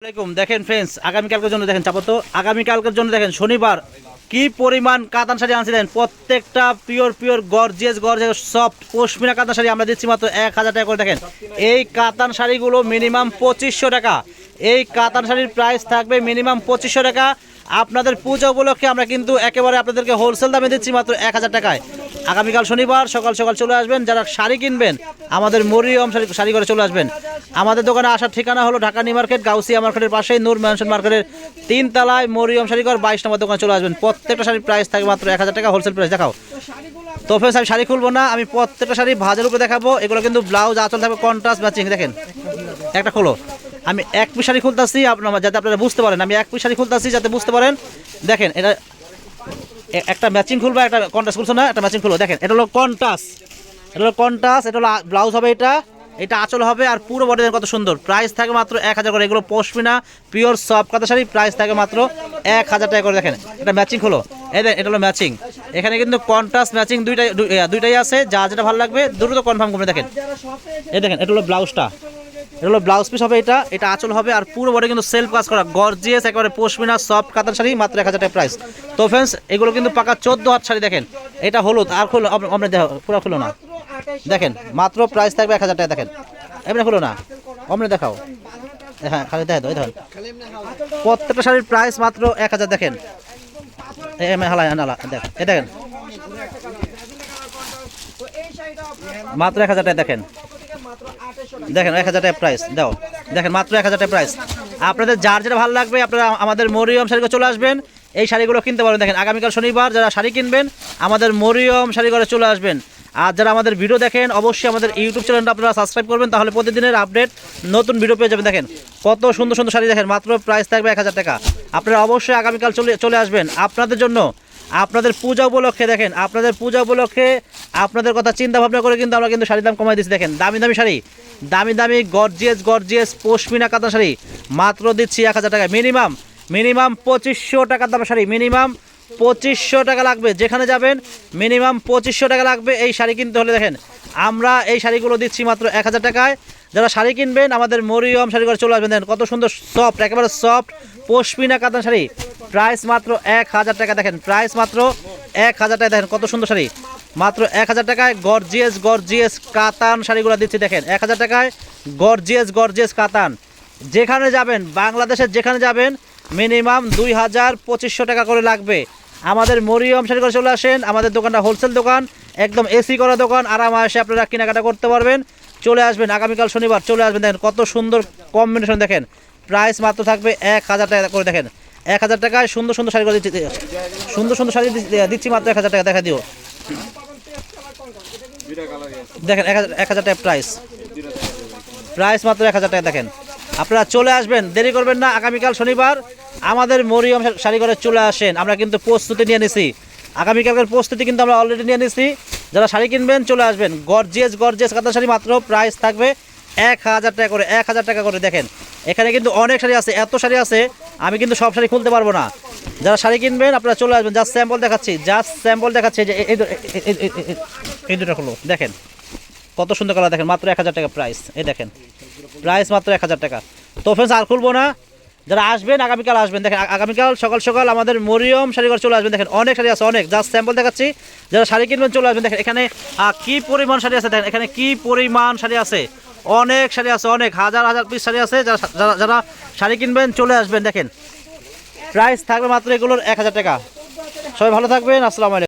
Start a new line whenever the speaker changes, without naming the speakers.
আসসালামাইকুম দেখেন ফ্রেন্ডস আগামীকালকের জন্য দেখেন চাপাতো। আগামীকালকের জন্য দেখেন শনিবার। কি পরিমাণ কাতান শাড়ি আনছি দেখেন। প্রত্যেকটা pure pure gorgeous gorgeous soft pashmina katan sari আমরা দিচ্ছি মাত্র এক হাজার টাকা করে। দেখেন, এই কাতান শাড়িগুলো মিনিমাম পঁচিশশো টাকা। এই কাতান শাড়ির প্রাইস থাকবে মিনিমাম পঁচিশশো টাকা। আপনাদের পূজা উপলক্ষে আমরা কিন্তু একেবারে আপনাদেরকে হোলসেল দামে দিচ্ছি মাত্র এক হাজার টাকায়। আগামীকাল শনিবার সকাল সকাল চলে আসবেন, যারা শাড়ি কিনবেন, আমাদের মরিয়ম শাড়ি শাড়ি করে চলে আসবেন। আমাদের দোকানে আসার ঠিকানা হলো ঢাকা নিউ মার্কেট, গাউসিয়া মার্কেটের পাশেই, নূর ম্যানশন মার্কেটের তিন তলায় মরিয়ম শাড়িঘর, বাইশ নম্বর দোকানে চলে আসবেন। প্রত্যেকটা শাড়ির প্রাইস থাকে মাত্র এক হাজার টাকা হোলসেল প্রাইস দেখাও। তো ফ্রেন্ডস আমি শাড়ি খুলবো না, আমি প্রত্যেকটা শাড়ি ভাজের উপরে দেখাবো। এগুলো কিন্তু ব্লাউজ আচল থাকবে কন্ট্রাস্ট ম্যাচিং দেখেন। একটা খোলো। আমি এক পিস শাড়ি খুলতেছি, আপনার যাতে আপনারা বুঝতে পারেন। আমি এক পিস শাড়ি খুলতেছি যাতে বুঝতে পারেন। দেখেন, এটা একটা ম্যাচিং খুলবো, একটা কন্টাস খুলছো না, একটা ম্যাচিং খুলবো দেখেন, এটা হলো কন্টাস এটা হলো কন্টাস এটা হলো ব্লাউজ হবে এটা। এটা আঁচল হবে আর পুরো বডি কত সুন্দর। প্রাইস থাকে মাত্র এক হাজার করে। এগুলো পশমিনা পিওর সব কাতা শাড়ি প্রাইস থাকে মাত্র এক হাজার টাকা করে। দেখেন, এটা ম্যাচিং হলো এই দেখেন এটা হলো ম্যাচিং এখানে কিন্তু কন্ট্রাস্ট ম্যাচিং দুইটাই দুইটাই আছে। যা যেটা ভালো লাগবে, দ্রুত কনফার্ম করে দেখেন, এই দেখেন, এটা হলো ব্লাউজটা এটা হলো ব্লাউজ পিস হবে এটা এটা আঁচল হবে আর পুরো বডি কিন্তু সেলফ কাজ করা গর্জিয়াস একেবারে পশমিনা সফট কাতান শাড়ি, মাত্র এক হাজার টাকা প্রাইস তো ফ্রেন্ডস এগুলো কিন্তু পাকা চোদ্দ হাত শাড়ি দেখেন, এটা হলুদ, আর খুলো আমরা দেখো, পুরো খুলো না। দেখেন, মাত্র প্রাইস থাকবে এক হাজার টাকা, দেখেন। এমনি খুলো না, অমনে দেখাও। হ্যাঁ খালি দেখেন। ওই প্রত্যেকটা শাড়ির প্রাইস মাত্র এক হাজার, দেখেন। এ- এমনি হালাই নালা দেখ এ দেখেন। মাত্র এক হাজার টাকা, দেখেন। দেখেন, এক হাজার টাকা প্রাইস দাও। দেখেন, মাত্র এক হাজার টাকা প্রাইস আপনাদের যার যেটা ভালো লাগবে, আপনারা আমাদের মরিয়ম শাড়িগুলো চলে আসবেন। এই শাড়িগুলো কিনতে পারবেন। দেখেন, আগামীকাল শনিবার যারা শাড়ি কিনবেন, আমাদের মরিয়ম শাড়িঘরে চলে আসবেন। আর যারা আমাদের ভিডিও দেখেন, অবশ্যই আমাদের ইউটিউব চ্যানেলটা আপনারা সাবস্ক্রাইব করবেন, তাহলে প্রতিদিনের আপডেট নতুন ভিডিও পেয়ে যাবেন। দেখেন, কত সুন্দর সুন্দর শাড়ি দেখেন, মাত্র প্রাইস থাকবে এক হাজার টাকা। আপনারা অবশ্যই আগামীকাল চলে চলে আসবেন। আপনাদের জন্য, আপনাদের পূজা উপলক্ষে দেখেন, আপনাদের পূজা উপলক্ষে আপনাদের কথা চিন্তা ভাবনা করে কিন্তু আমরা কিন্তু শাড়ির দাম কমাই দিচ্ছি। দেখেন, দামি দামি শাড়ি, দামি দামি গর্জিয়াস গর্জিয়াস পশমিনা কাতা শাড়ি, মাত্র দিচ্ছি এক হাজার টাকা মিনিমাম মিনিমাম পঁচিশশো টাকার দাম শাড়ি মিনিমাম পঁচিশশো টাকা লাগবে। যেখানে যাবেন মিনিমাম পঁচিশশো টাকা লাগবে এই শাড়ি কিনতে হলে দেখেন। আমরা এই শাড়িগুলো দিচ্ছি মাত্র এক হাজার টাকায়। যারা শাড়ি কিনবেন, আমাদের মরিয়ম শাড়ি করে চলে আসবেন। দেখেন কত সুন্দর সফট একেবারে সফট পশমিনা কাতান শাড়ি। প্রাইস মাত্র এক হাজার টাকা। দেখেন প্রাইস মাত্র এক হাজার টাকা। দেখেন কত সুন্দর শাড়ি। মাত্র এক হাজার টাকায় গর্জিয়াস গর্জিয়াস কাতান শাড়িগুলো দিচ্ছি। দেখেন, এক হাজার টাকায় গর্জিয়াস গর্জিয়াস কাতান। যেখানে যাবেন, বাংলাদেশের যেখানে যাবেন মিনিমাম দুই হাজার পঁচিশশো টাকা করে লাগবে। আমাদের মরিয়ম শাড়ি করে চলে আসেন। আমাদের দোকানটা হোলসেল দোকান, একদম এসি করা দোকান আরাম এসে আপনারা কেনাকাটা করতে পারবেন। চলে আসবেন, আগামীকাল শনিবার চলে আসবেন। দেখেন কত সুন্দর কম্বিনেশন দেখেন। প্রাইস মাত্র থাকবে এক হাজার টাকা করে দেখেন। এক হাজার টাকায় সুন্দর সুন্দর শাড়ি করে দিচ্ছি। সুন্দর সুন্দর শাড়ি দিচ্ছি মাত্র এক হাজার টাকা দেখা দিও। দেখেন, এক হাজার এক হাজার টাকা প্রাইস প্রাইস মাত্র এক হাজার টাকা দেখেন। আপনারা চলে আসবেন, দেরি করবেন না। আগামীকাল শনিবার আমাদের মরিয়ম করে চলে আসেন। আমরা কিন্তু প্রস্তুতি নিয়ে নিছি। আগামীকালকের প্রস্তুতি কিন্তু আমরা অলরেডি নিয়ে নিছি। যারা শাড়ি কিনবেন চলে আসবেন। গর্জিয়াস গর্জিয়াস কাতান শাড়ি মাত্র প্রাইস থাকবে এক হাজার টাকা করে, এক হাজার টাকা করে। দেখেন, এখানে কিন্তু অনেক শাড়ি আছে, এত শাড়ি আছে, আমি কিন্তু সব শাড়ি খুলতে পারব না। যারা শাড়ি কিনবেন, আপনারা চলে আসবেন। জাস্ট স্যাম্পল দেখাচ্ছি জাস্ট স্যাম্পল দেখাচ্ছি যে এই দুটো হলো দেখেন, কত সুন্দর কালার দেখেন, মাত্র এক হাজার টাকা প্রাইস এই দেখেন প্রাইস মাত্র এক হাজার টাকা। তো ফ্রেন্ডস আর খুলবো না। যারা আসবেন, আগামীকাল আসবেন। দেখেন আগামীকাল সকাল সকাল আমাদের মরিয়ম শাড়ি করে চলে আসবেন। দেখেন, অনেক শাড়ি আছে, অনেক। জাস্ট স্যাম্পল দেখাচ্ছি। যারা শাড়ি কিনবেন চলে আসবেন। দেখেন, এখানে কি পরিমাণ শাড়ি আছে? দেখেন, এখানে কি পরিমাণ শাড়ি আছে? অনেক শাড়ি আছে, অনেক। হাজার হাজার পিস শাড়ি আছে। যারা যারা যারা শাড়ি কিনবেন চলে আসবেন। দেখেন প্রাইস থাকবে মাত্র এগুলোর এক হাজার টাকা। সবাই ভালো থাকবেন। আসসালামু আলাইকুম।